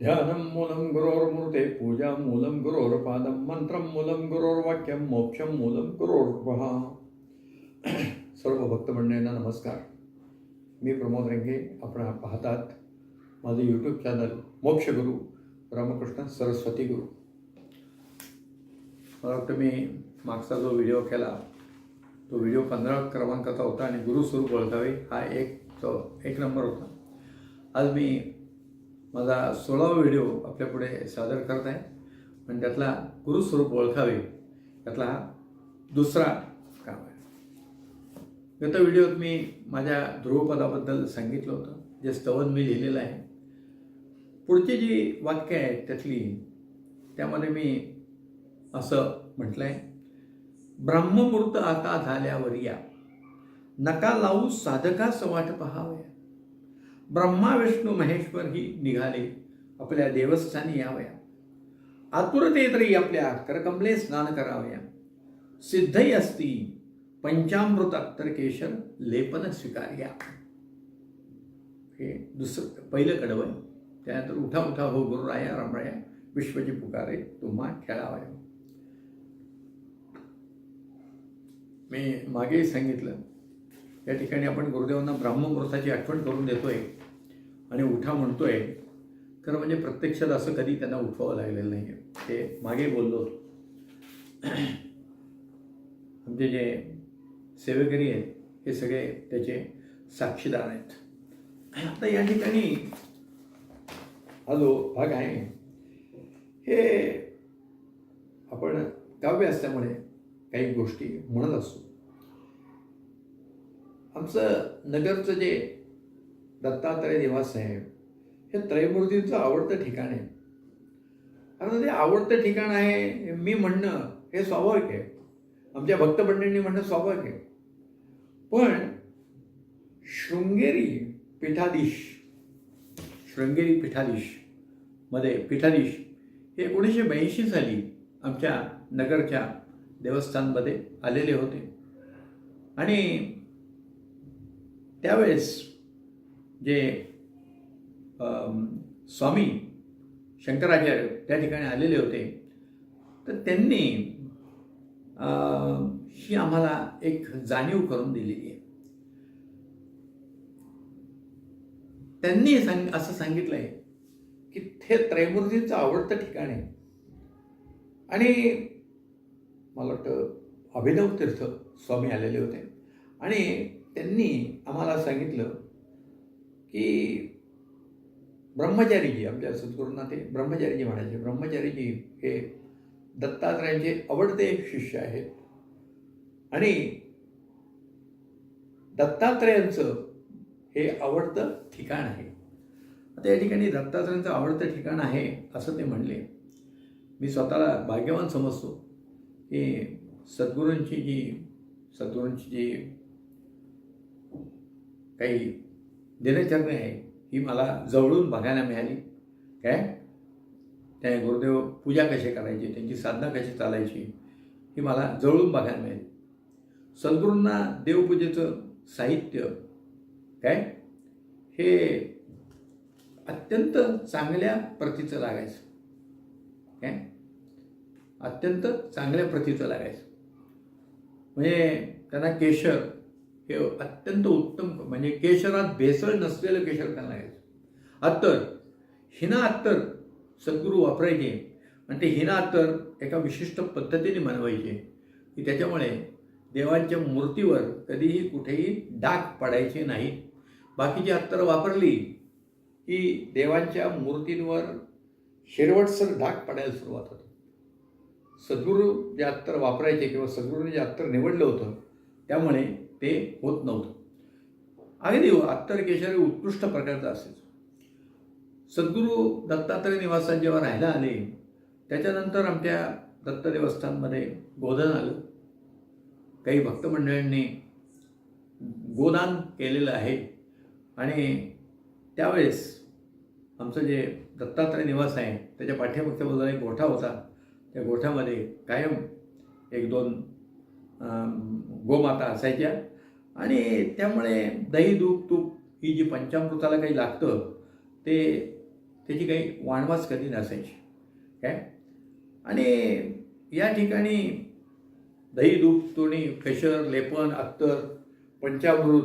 ध्यानं मूलं गुरोर्मूर्ते पूजा मूलं गुरोर्पादं मंत्रं मूलं गुरोर्वाक्यं मोक्षं मूलं गुरोर्वः सर्व भक्तमंडळींना नमस्कार. मी प्रमोद रेंगे आपण पाहतात माझं यूट्यूब चॅनल मोक्षगुरू रामकृष्ण सरस्वती गुरु. मला वाटतं मी मागचा जो व्हिडिओ केला तो व्हिडिओ पंधरा क्रमांकाचा होता आणि गुरुस्वरूप ओळखावे हा एक तो एक नंबर होता. आज मी माझा सोळावा व्हिडिओ आपल्यापुढे सादर करत आहे पण त्यातला गुरुस्वरूप ओळखावे. त्यातला दुसरा काम आहे. गत व्हिडिओत मी माझ्या ध्रुवपदाबद्दल सांगितलं होतं. जे स्तवन मी लिहिलेलं आहे. पुढची जी वाक्य आहेत त्यातली त्यामध्ये मी असं म्हटलं आहे ब्रह्ममूर्त आता झाल्यावर या. नका लावू साधका सवाट पहावया ब्रह्मा विष्णू महेश्वर ही निघाले. आपल्या देवस्थानी यावया. आतुरते तरी आपल्या करकमले स्नान करावया. सिद्धही असती. पंचामृत केशर लेपन स्वीकार्या. हे दुसरं पहिलं कडवं त्यानंतर उठा उठा हो गुरुराया रामराया विश्वची पुकारे तुम्हा खेळावया. मी मागेही सांगितलं. या ठिकाणी आपण गुरुदेवांना ब्राह्ममुहूर्ताची आठवण करून देतोय. आणि उठा म्हणतोय. खरं म्हणजे प्रत्यक्षात असं कधी त्यांना उठवावं लागलेलं नाही आहे ते मागे बोललो. आमचे जे सेवेकरी आहेत हे सगळे त्याचे साक्षीदार आहेत. आता या ठिकाणी हा जो भाग आहे हे आपण काव्य असल्यामुळे काही गोष्टी म्हणत असतो आमचं नगरचं जे दत्तात्रय निवास हे त्रयमूर्तींचं आवडतं ठिकाण आहे. आता ते आवडतं ठिकाण आहे मी म्हणणं हे स्वाभाविक आहे. आमच्या भक्तमंडळींनी म्हणणं स्वाभाविक आहे. पण शृंगेरी पीठाधीश शृंगेरी पीठाधीशमध्ये पीठाधीश हे एकोणीसशे ब्याऐंशी साली आमच्या नगरच्या देवस्थानमध्ये आलेले होते. आणि त्यावेळेस जे स्वामी शंकराचार्य त्या ठिकाणी आलेले होते तर त्यांनी ही आम्हाला एक जाणीव करून दिलेली आहे. त्यांनी सांग असं सांगितलं आहे की ते त्रैमूर्तींचं आवडतं ठिकाण आहे. आणि मला वाटतं अभिनव तीर्थ स्वामी आलेले होते. आणि त्यांनी आम्हाला सांगितलं की ब्रह्मचारीजी आमच्या सद्गुरूंना ते ब्रह्मचारीजी म्हणायचे. ब्रह्मचारीजी हे दत्तात्रयांचे आवडते शिष्य आहेत. आणि दत्तात्रयांचं हे आवडतं ठिकाण आहे. आता या ठिकाणी दत्तात्रयांचं आवडतं ठिकाण आहे असं ते म्हणले. मी स्वतःला भाग्यवान समजतो की सद्गुरूंची जी सद्गुरूंची जी काही दिनचर्या आहे. ही मला जवळून बघायला मिळाली. काय? त्या गुरुदेव पूजा कशी करायची त्यांची साधना कशी चालायची ही मला जवळून बघायला मिळाली. सद्गुरूंना देवपूजेचं साहित्य काय? हे अत्यंत चांगल्या प्रतीचं लागायचं. काय? अत्यंत चांगल्या प्रतीचं लागायचं. म्हणजे त्यांना केशर हे अत्यंत उत्तम म्हणजे केशरात भेसळ नसलेलं केशर त्यांना घ्यायचं. अत्तर हिना अत्तर सद्गुरू वापरायचे. आणि ते हिना अत्तर एका विशिष्ट पद्धतीने बनवायचे. की त्याच्यामुळे देवांच्या मूर्तीवर कधीही कुठेही डाग पडायचे नाही. बाकीची अत्तर वापरली की देवांच्या मूर्तींवर शेरवटसर डाग पडायला सुरुवात होते. सद्गुरू जे अत्तर वापरायचे किंवा सद्गुरूने जे अत्तर निवडलं होतं त्यामुळे ते होत नव्हतं. अगदी अत्तर केशरी उत्कृष्ट प्रकारचं असेल सद्गुरू दत्तात्रय निवासात जेव्हा राहायला आले त्याच्यानंतर आमच्या दत्त देवस्थानमध्ये गोधन आलं. काही भक्तमंडळींनी गोदान केलेलं आहे. आणि त्यावेळेस आमचं जे दत्तात्रय निवास आहे त्याच्या पाठ्यभक्त्याबद्दल बाजूला एक गोठा होता. त्या गोठ्यामध्ये कायम एक दोन गोमाता असायच्या. आणि त्यामुळे दही दूध तूप ही जी पंचामृताला काही लागतं ते त्याची काही वाणवास कधी नसायची. काय? आणि या ठिकाणी दही दूध तोणी फेशर लेपन अत्तर पंचामृत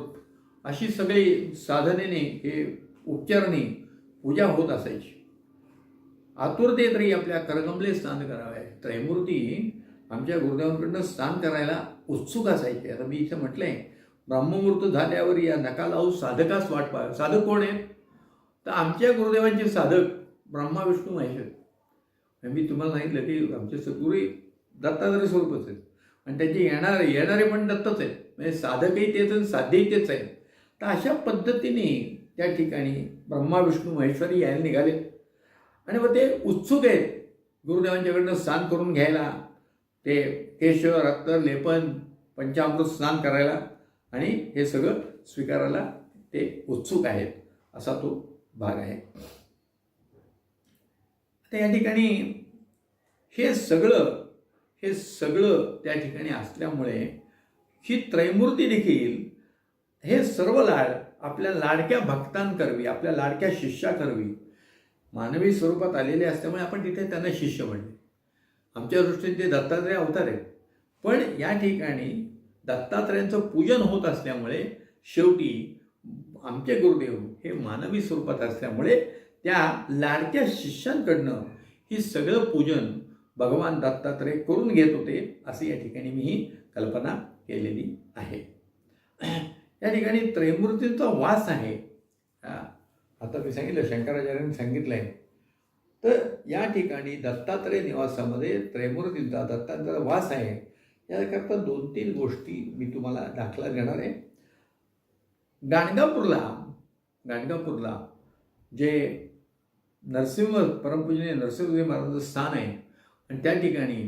अशी सगळी साधनेने हे उपचारणी पूजा होत असायची. आतुरते तरी आपल्या करगंबले स्नान करावे. त्रयमूर्ती आमच्या गुरुदेवांकडनं स्नान करायला उत्सुक असायचे. आता मी इथं म्हटलंय ब्रह्ममुहूर्त झाल्यावर या नका साधकास वाट पाहा साधक कोण आहे तर आमच्या गुरुदेवांचे साधक ब्रह्मा विष्णू महेश आहेत मी तुम्हाला सांगितलं की आमचे सद्गुरू दत्तात्रय स्वरूपच आहेत. आणि त्याचे येणारे येणारे पण दत्तच आहेत. म्हणजे साधकही तेच आणि साध्यही तेच आहेत. तर अशा पद्धतीने त्या ठिकाणी ब्रह्मा विष्णू महेश्वरी यायला निघाले. आणि मग ते उत्सुक आहेत. गुरुदेवांच्याकडनं स्नान करून घ्यायला ते केश रक्त लेपन पंचामृत स्नान करायला आणि हे सगळं स्वीकारायला ते उत्सुक आहेत. असा तो भाग आहे. आता या ठिकाणी हे सगळं हे सगळं त्या ठिकाणी असल्यामुळे ही त्रैमूर्ती देखील हे सर्व लाड आपल्या लाडक्या भक्तांकरवी आपल्या लाडक्या शिष्याकरवी मानवी स्वरूपात आलेले असल्यामुळे आपण तिथे त्यांना शिष्य म्हणले आमच्या दृष्टीने ते दत्तात्रय अवतार आहेत. पण या ठिकाणी दत्तात्रयांचं पूजन होत असल्यामुळे शेवटी आमचे गुरुदेव हे मानवी स्वरूपात असल्यामुळे त्या लाडक्या शिष्यांकडनं ही सगळं पूजन भगवान दत्तात्रय करून घेत होते असे या ठिकाणी मी ही कल्पना केलेली आहे. या ठिकाणी त्रयमूर्तींचा वास आहे. आता मी सांगितलं शंकराचार्यांनी सांगितलं आहे तर या ठिकाणी दत्तात्रय निवासामध्ये त्रैमूर्तींचा दत्तांचा वास आहे. याकरता दोन तीन गोष्टी मी तुम्हाला दाखला देणार आहे. गाणगापूरला गाणगापूरला जे नरसिंह परमपूजनीय नरसिंहदेव महाराजांचं स्थान आहे आणि त्या ठिकाणी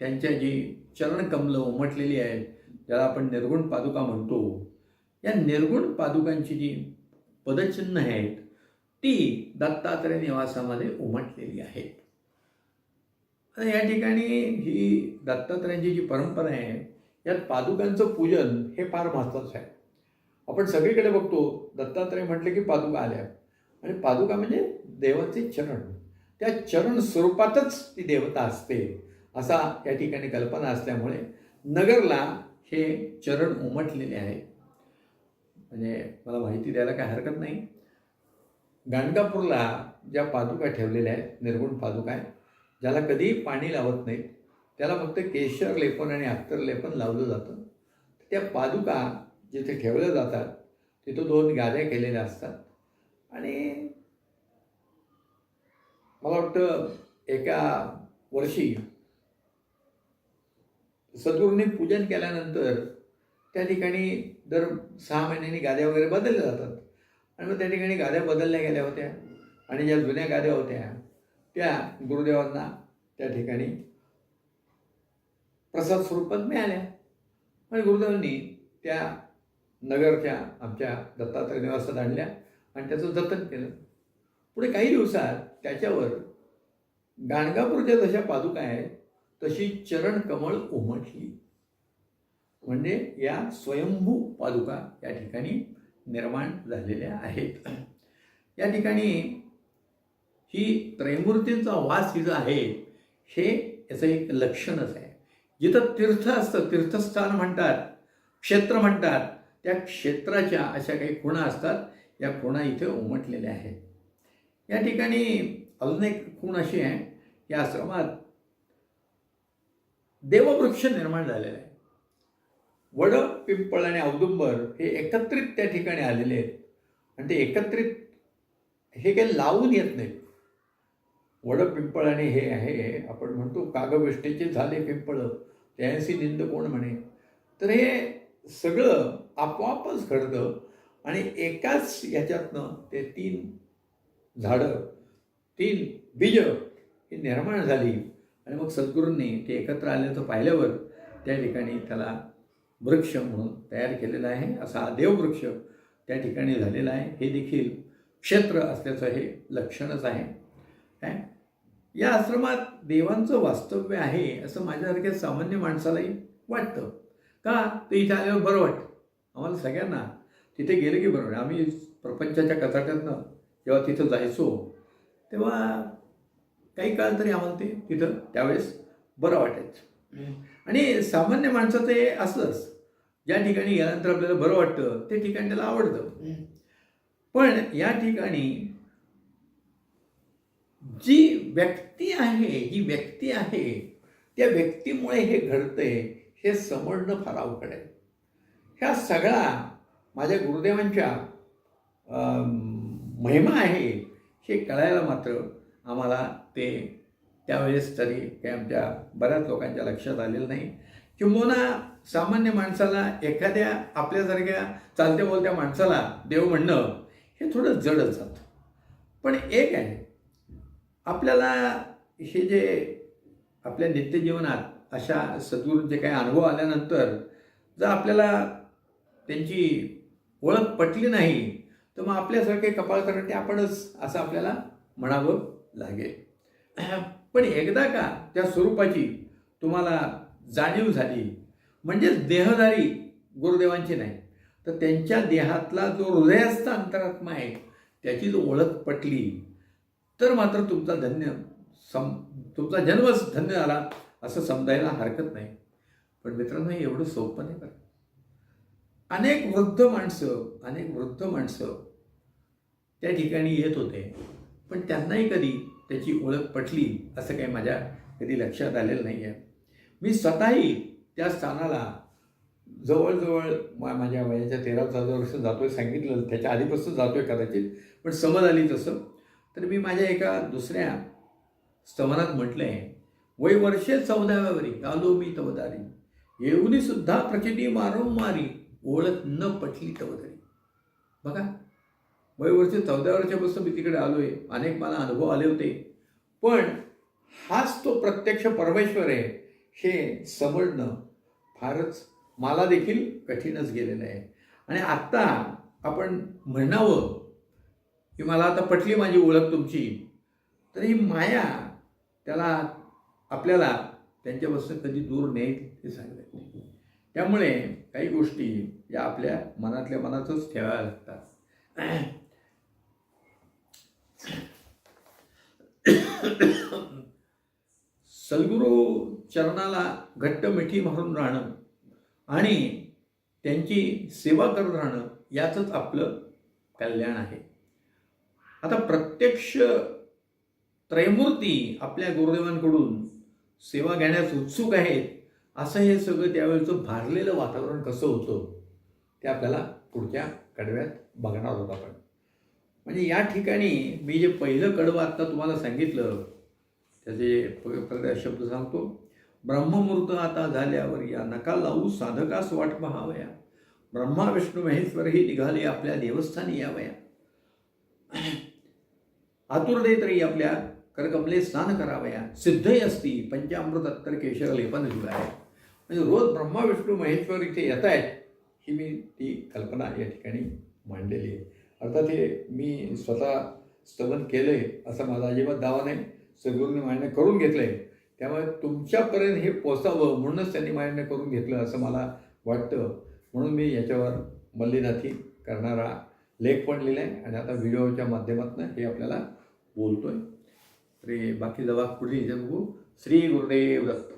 त्यांच्या जी चरणकमलं उमटलेली आहेत ज्याला आपण निर्गुण पादुका म्हणतो या निर्गुण पादुकांची जी पदचिन्ह आहेत ती दत्तात्रय निवासामध्ये उमटलेली आहेत आणि या ठिकाणी ही दत्तात्रयांची जी परंपरा आहे यात पादुकांचं पूजन हे फार महत्त्वाचं आहे. आपण सगळीकडे बघतो दत्तात्रय म्हटले की पादुका आल्या. आणि पादुका म्हणजे देवाचे चरण. त्या चरण स्वरूपातच ती देवता असते असा या ठिकाणी कल्पना असल्यामुळे नगरला हे चरण उमटलेले आहे. म्हणजे मला माहिती द्यायला काय हरकत नाही. गाणगापूरला ज्या पादुका ठेवलेल्या आहेत निर्गुण पादुका आहेत ज्याला कधीही पाणी लावत नाहीत त्याला फक्त केशर लेपन आणि अत्तर लेपन लावलं जातं. त्या पादुका जिथे ठेवल्या जातात तिथं दोन गाद्या केलेल्या असतात. आणि मला वाटतं एका वर्षी सद्गुरूंनी पूजन केल्यानंतर त्या ठिकाणी दर सहा महिन्यांनी गाद्या वगैरे बदलल्या जातात. आणि मग त्या ठिकाणी गाद्या बदलल्या गेल्या होत्या. आणि ज्या जुन्या गाद्या होत्या त्या गुरुदेवांना त्या ठिकाणी प्रसाद स्वरूपात मिळाल्या. आणि गुरुदेवांनी त्या नगरच्या आमच्या दत्तात्रय निवासात आणल्या आणि त्याचं जतन केलं. पुढे काही दिवसात त्याच्यावर गाणगापूरच्या जशा पादुका आहेत तशी चरण कमळ उमटली. म्हणजे या स्वयंभू पादुका या ठिकाणी निर्माण झालेल्या आहेत. या ठिकाणी ही त्रैमूर्तींचा वास ही जो आहे हे याचं एक लक्षणच आहे. जिथं तीर्थ असतं तीर्थस्थान म्हणतात क्षेत्र म्हणतात त्या क्षेत्राच्या अशा काही खुणा असतात या खुणा इथे उमटलेल्या आहेत. या ठिकाणी अजून एक खूण अशी आहे या आश्रमात देववृक्ष निर्माण झालेला आहे. वड पिंपळ आणि औदुंबर हे एकत्रित त्या ठिकाणी आलेले आहेत. आणि ते एकत्रित हे काही लावून येत नाही वड पिंपळ आणि हे आहे आपण म्हणतो कागविष्टेचे झाले पिंपळ. त्यांशी निंद कोण म्हणे? तर हे सगळं आपोआपच घडतं आणि एकाच याच्यातनं ते तीन झाडं तीन बीज ही निर्माण झाली. आणि मग सद्गुरूंनी ते एकत्र आल्याचं पाहिल्यावर त्या ठिकाणी त्याला वृक्ष म्हणून तयार केलेला आहे. असा हा देववृक्ष त्या ठिकाणी झालेला आहे. हे देखील क्षेत्र असल्याचं हे लक्षणच आहे. काय या आश्रमात देवांचं वास्तव्य आहे असं माझ्यासारख्या सामान्य माणसालाही वाटतं. का? ते इथे आल्यावर बरं वाटतं. आम्हाला सगळ्यांना तिथे गेलं की बरं आम्ही प्रपंचाच्या कचाट्यातनं जेव्हा तिथं जायचो तेव्हा काही काळ तरी आम्हाला ते तिथं त्यावेळेस बरं वाटायचं. आणि सामान्य माणसाचं हे असलंच. ज्या ठिकाणी गेल्यानंतर आपल्याला बरं वाटतं ते ठिकाण त्याला आवडतं. पण या ठिकाणी जी व्यक्ती आहे जी व्यक्ती आहे त्या व्यक्तीमुळे हे घडतंय हे समजणं फार अवघड आहे. ह्या सगळा माझ्या गुरुदेवांच्या महिमा आहे हे कळायला मात्र आम्हाला ते त्यावेळेस तरी काही आमच्या बऱ्याच लोकांच्या लक्षात आलेलं नाही. किंबहुना सामान्य माणसाला एखाद्या आपल्यासारख्या चालत्या बोलत्या माणसाला देव म्हणणं हे थोडं जडच जातं. पण एक आहे आपल्याला हे जे आपल्या नित्यजीवनात अशा सद्गुरूंचे काही अनुभव आल्यानंतर जर आपल्याला त्यांची ओळख पटली नाही तर मग आपल्यासारखे कपाळ करणे आपणच असं आपल्याला म्हणावं लागेल. पण एकदा का त्या स्वरूपाची तुम्हाला जाणीव झाली म्हणजेच देहधारी गुरुदेवांची नाही तर त्यांच्या देहातला जो हृदयस्थ अंतरात्मा आहे त्याची जो ओळख पटली तर मात्र तुमचा धन्य सम तुमचा जन्मच धन्य झाला असं समजायला हरकत नाही. पण मित्रांनो हे एवढं सोपं नाही बरं. अनेक वृद्ध माणसं अनेक वृद्ध माणसं त्या ठिकाणी येत होते पण त्यांनाही कधी त्याची ओळख पटली असं काही माझ्या कधी लक्षात आलेलं नाही आहे मी स्वतःही त्या स्थानाला जवळजवळ मा माझ्या वयाच्या तेरा चौदा वर्ष जातोय सांगितलं. त्याच्या आधीपासून जातोय कदाचित. पण समज आली तसं तर मी माझ्या एका दुसऱ्या स्तवनात म्हटलं आहे वय वर्षे चौदाव्यावरी. आलो मी तवदारी. येऊनी सुद्धा प्रचिती मारी ओळख न पटली तवदारी. बघा वय वर्षे चौदा वर्षापासून मी तिकडे आलो आहे अनेक मला अनुभव आले होते. पण हाच तो प्रत्यक्ष परमेश्वर आहे हे समजणं फारच मला देखील कठीणच गेलेलं आहे. आणि आत्ता आपण म्हणावं की मला आता पटली माझी ओळख तुमची तर ही माया त्याला आपल्याला त्यांच्यापासून कधी दूर नेईल ते सांगत नाही. त्यामुळे काही गोष्टी या आपल्या मनातल्या मनातच ठेवाव्या लागतात. सद्गुरू चरणाला घट्ट मिठी मारून राहणं आणि त्यांची सेवा करत राहणं याचंच आपलं कल्याण आहे. आता प्रत्यक्ष त्रैमूर्ती आपल्या गुरुदेवांकडून सेवा घेण्यास उत्सुक आहेत असं हे सगळं त्यावेळेचं भारलेलं वातावरण कसं होतं ते आपल्याला पुढच्या कडव्यात बघणार होत आपण. म्हणजे या ठिकाणी मी जे पहिलं कडवं आत्ता तुम्हाला सांगितलं त्याचे प- शब्द सांगतो. ब्रह्ममूर्त आता झाल्यावर या नका लावू साधकास वाट पहावया. ब्रह्मा विष्णू महेश्वरही निघाले आपल्या देवस्थानी यावया. आतुरतेतरी आपल्या करकमले स्नान करावया. सिद्धही असती पंचामृत अत्तर केशर लेपन जुगाय. म्हणजे रोज ब्रह्मा विष्णू महेश्वर इथे येत आहेत ही मी ती कल्पना या ठिकाणी मांडलेली आहे. अर्थात हे मी स्वतः स्तवन केलं आहे असं माझा अजिबात दावा नाही. सद्गुरूंनी मान्य करून घेतलं आहे त्यामुळे तुमच्यापर्यंत हे पोचावं म्हणूनच त्यांनी मान्य करून घेतलं असं मला वाटतं. म्हणून मी याच्यावर मल्लीनाथी करणारा लेख पण लिहिला आहे आणि आता व्हिडिओच्या माध्यमातून हे आपल्याला बोलतो आहे तरी बाकी जबाब पुढे बघू श्री गुरुदेव दत्त.